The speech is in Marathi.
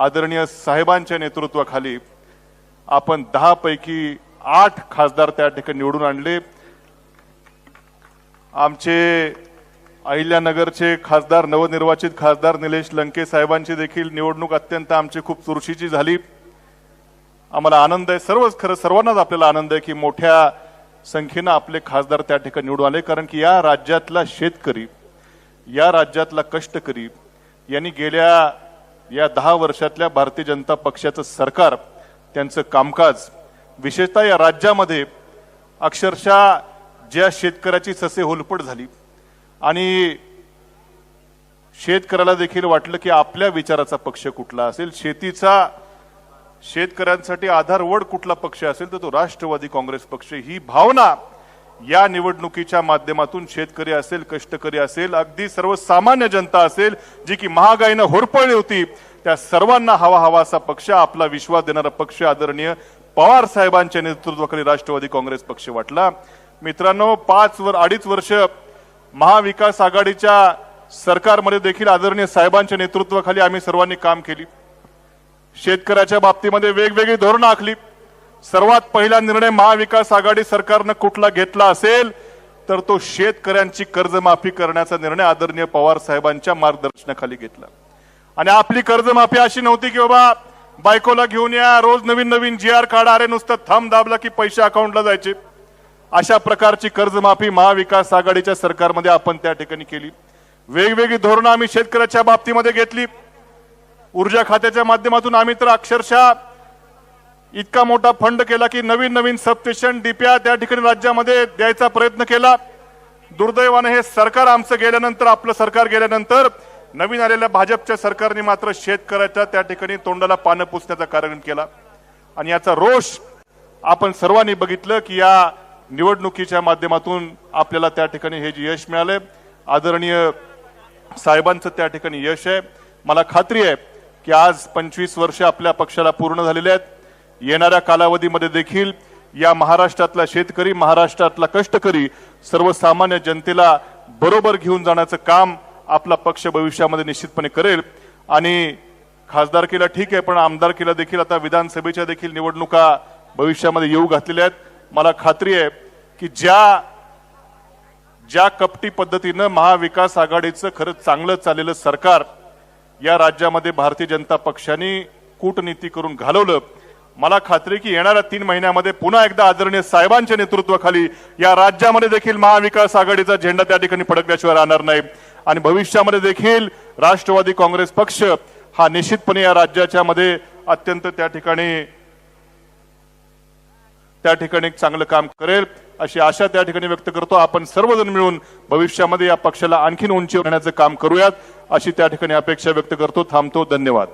आदरणीय साहेबांच्या नेतृत्वाखाली आपण दहापैकी आठ खासदार त्या ठिकाणी निवडून आणले. आमचे अहिल्यानगरचे खासदार नवनिर्वाचित खासदार निलेश लंके साहेबांची देखील निवडणूक अत्यंत आमची खूप चुरशीची झाली. आम्हाला आनंद आहे. सर्वच खरं सर्वांनाच आपल्याला आनंद आहे की मोठ्या संख्येनं आपले खासदार त्या ठिकाणी निवडून आले. कारण की या राज्यातला शेतकरी या राज्यातला कष्टकरी यांनी गेल्या या दहा वर्षातल्या भारतीय जनता पक्षाचं सरकार त्यांचं कामकाज विशेषतः या राज्यामध्ये अक्षरशः ज्या शेतकऱ्याची ससे होलपट झाली आणि शेतकऱ्याला देखील वाटलं की आपल्या विचाराचा पक्ष कुठला असेल शेतीचा शेतकऱ्यांसाठी आधारवड कुठला पक्ष असेल तर तो राष्ट्रवादी काँग्रेस पक्ष. ही भावना या निवडणुकीच्या माध्यमातून शेतकरी असेल कष्टकरी असेल अगदी सर्वसामान्य जनता असेल जी की महागाईनं होरपळली होती त्या सर्वांना हवा हवा असा पक्ष आपला विश्वास देणारा पक्ष आदरणीय पवार साहेबांच्या नेतृत्वाखाली राष्ट्रवादी काँग्रेस पक्ष वाटला. मित्रांनो पाच वर अडीच वर्ष महाविकास आघाडीच्या सरकारमध्ये देखील आदरणीय साहेबांच्या नेतृत्वाखाली आम्ही सर्वांनी काम केली. शेतकऱ्याच्या बाबतीमध्ये वेगवेगळी धोरणं आखली. सर्वात पहिला निर्णय महाविकास आघाडी सरकारनं कुठला घेतला असेल तर तो शेतकऱ्यांची कर्जमाफी करण्याचा निर्णय आदरणीय पवार साहेबांच्या मार्गदर्शनाखाली घेतला. आणि आपली कर्जमाफी अशी नव्हती की बाबा बायकोला घेऊन या रोज नवीन नवीन जी आर काढा अरे नुसतं थंब दाबला की पैसे अकाउंटला जायचे. अशा प्रकारची कर्जमाफी महाविकास आघाडीच्या सरकारमध्ये आपण त्या ठिकाणी केली. वेगवेगळी धोरणं आम्ही शेतकऱ्याच्या बाबतीमध्ये घेतली. ऊर्जा खात्याच्या माध्यमातून आम्ही तर अक्षरशः इतका मोठा फंड केला की नवीन नवीन सबस्टेशन डीपीआर त्या ठिकाणी राज्यामध्ये द्यायचा प्रयत्न केला. दुर्दैवाने हे सरकार आमचं गेल्यानंतर आपलं सरकार गेल्यानंतर नवीन आलेल्या भाजपच्या सरकारने मात्र शेतकऱ्याच्या त्या ठिकाणी तोंडाला पानं पुसण्याचा कार्यक्रम केला. आणि याचा रोष आपण सर्वांनी बघितलं की या निवडणुकीच्या माध्यमातून आपल्याला त्या ठिकाणी हे जे यश मिळालंय. आदरणीय साहेबांचं त्या ठिकाणी यश आहे. मला खात्री आहे की आज पंचवीस वर्ष आपल्या पक्षाला पूर्ण झालेले आहेत. येणाऱ्या कालावधीमध्ये देखील या महाराष्ट्रातला शेतकरी महाराष्ट्रातला कष्टकरी सर्वसामान्य जनतेला बरोबर घेऊन जाण्याचं काम आपला पक्ष भविष्यामध्ये निश्चितपणे करेल. आणि खासदारकीला ठीक आहे पण आमदारकीला देखील आता विधानसभेच्या देखील निवडणुका भविष्यामध्ये येऊ घातलेल्या आहेत. मला खात्री आहे की ज्या ज्या कपटी पद्धतीनं महाविकास आघाडीचं खरंच चांगलं चाललेलं सरकार या राज्यामध्ये भारतीय जनता पक्षाने कूटनीती करून घालवलं मला खात्री की येणाऱ्या तीन महिन्यामध्ये पुन्हा एकदा आदरणीय साहेबांच्या नेतृत्वाखाली या राज्यामध्ये देखील महाविकास आघाडीचा झेंडा त्या ठिकाणी फडकल्याशिवाय राहणार नाही. आणि भविष्यामध्ये देखील राष्ट्रवादी काँग्रेस पक्ष हा निश्चितपणे या राज्याच्या मध्ये अत्यंत त्या ठिकाणी त्या ठिकाणी चांगलं काम करेल अशी आशा त्या ठिकाणी व्यक्त करतो. आपण सर्वजण मिळून भविष्यामध्ये या पक्षाला आणखीन उंची करण्याचं काम करूयात अशी त्या ठिकाणी अपेक्षा व्यक्त करतो. थांबतो. धन्यवाद.